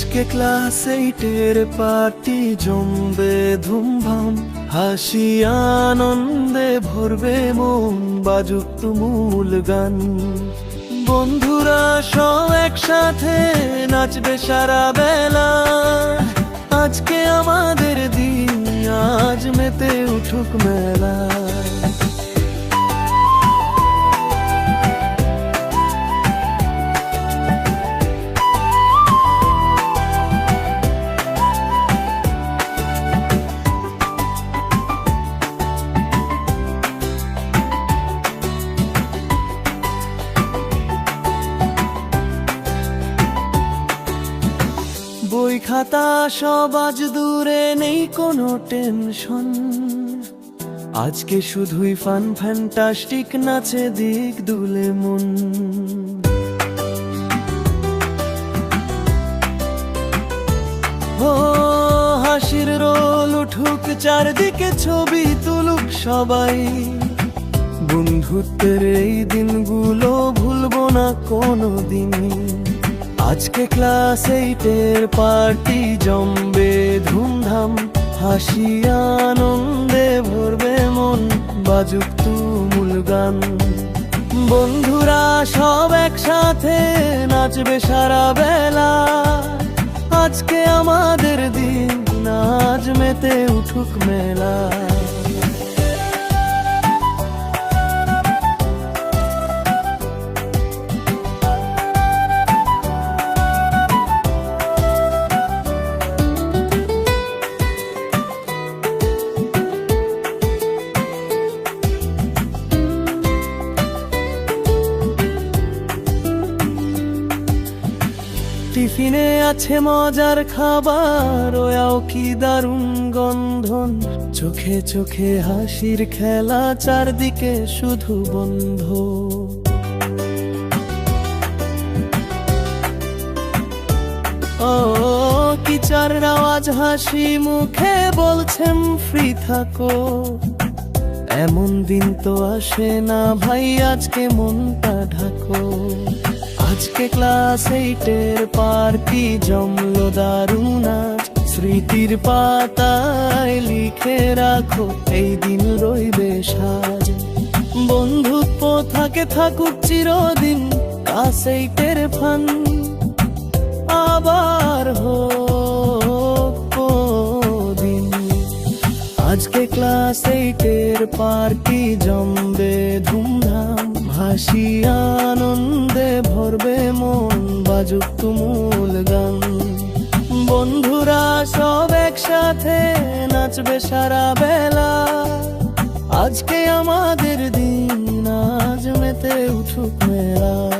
Class এইটের party জমবে ধুমধাম, হাসি আনন্দে ভরবে মন, বাজুক তুমুল গান। বন্ধুরা সব একসাথে নাচবে সারা বেলা। আজকে আমাদের দিন, আজ মেতে উঠুক মেলা। বই খাতা সব আজ দূরে নেই কোনো টেনশন। আজকে শুধুই ফান ফ্যান্টাস্টিক নাচে দিক দুলে মন। ও হাসির রোল উঠুক চারদিকে ছবি তুলুক সবাই। বন্ধুত্বের এই দিনগুলো ভুলবো না কোনো দিন। আজকে ক্লাস এইটের পার্টি জমবে ধুমধাম, হাসি, আনন্দে ভরবে মন, বাজুক তুমুল গান। বন্ধুরা সব একসাথে নাচবে সারা বেলা। আজকে আমাদের দিন, নাচ মেতে উঠুক মেলা। টিফিনে আছে মজার খাবার, ওয়াও কি দারুণ গন্ধন। চোখে চোখে হাসির খেলা, চারদিকে শুধু বন্ধ ও, কি চার আওয়াজ হাসি মুখে, বলছেন ফ্রি থাকো। এমন দিন তো আসে না ভাই, আজকে মনটা ঢাকো। আজকে ক্লাস এইটের পার্টি জমলো দারুণ আজ স্মৃতির পাতায় লিখে রাখো, এই দিন রইবে সাজ। বন্ধুত্ব থাকে, থাকুক চিরদিন ক্লাস এইটের ফান আবার হোক দিন আজকে ক্লাস এইটের পার্টি জমবে ধুমধাম? ভরবে মন মূল গান। বন্ধুরা সব একসাথে নাচবে সারা বেলা। আজকে আমাদের দিন, আজ মেতে উঠুক মেলা।